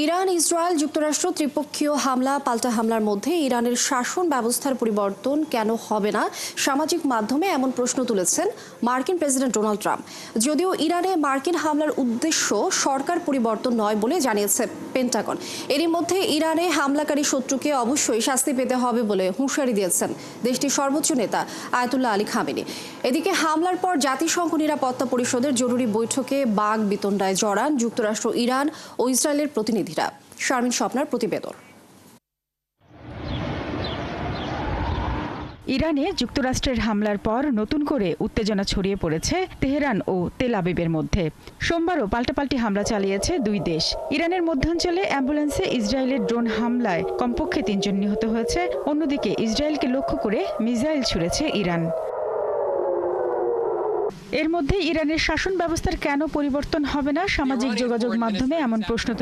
Iran, Israel যুক্তরাষ্ট্র ত্রিপক্ষীয় হামলা, পাল্টা হামলার মধ্যে ইরানের শাসন ব্যবস্থার পরিবর্তন কেন হবে না? সামাজিক মাধ্যমে এমন প্রশ্ন তুলেছেন মার্কিন প্রেসিডেন্ট ডোনাল্ড ট্রাম্প। যদিও ইরানে মার্কিন হামলার উদ্দেশ্য সরকার পরিবর্তন নয় বলে জানিয়েছে পেন্টাগন। এরই মধ্যে ইরানে হামলাকারী শত্রুকে অবশ্যই শাস্তি পেতে হবে বলে হুঁশিয়ারি দিয়েছেন দেশটির সর্বোচ্চ নেতা আয়াতুল্লাহ আলী খামেনি। এদিকে হামলার পর জাতিসংঘ নিরাপত্তা পরিষদের জরুরি বৈঠকে বাঘ বিতণ্ডায় জড়ান যুক্তরাষ্ট্র, ইরান ও ইসরায়েলের প্রতিনিধিরা, শারমিন স্বপ্নার প্রতিবেদন। ইরানে যুক্তরাষ্ট্রের হামলার পর নতুন করে উত্তেজনা ছড়িয়ে পড়েছে তেহরান ও তেল আবিবের মধ্যে। সোমবারও পাল্টাপাল্টি হামলা চালিয়েছে দুই দেশ। ইরানের মধ্যাঞ্চলে অ্যাম্বুলেন্সে ইসরায়েলের ড্রোন হামলায় কমপক্ষে তিনজন নিহত হয়েছে। অন্যদিকে ইসরায়েলকে লক্ষ্য করে মিসাইল ছুড়েছে ইরান। এর মধ্যে ইরানের শাসন ব্যবস্থার কেন পরিবর্তন হবে না? সামাজিক যোগাযোগ মাধ্যমে এমন প্রশ্ন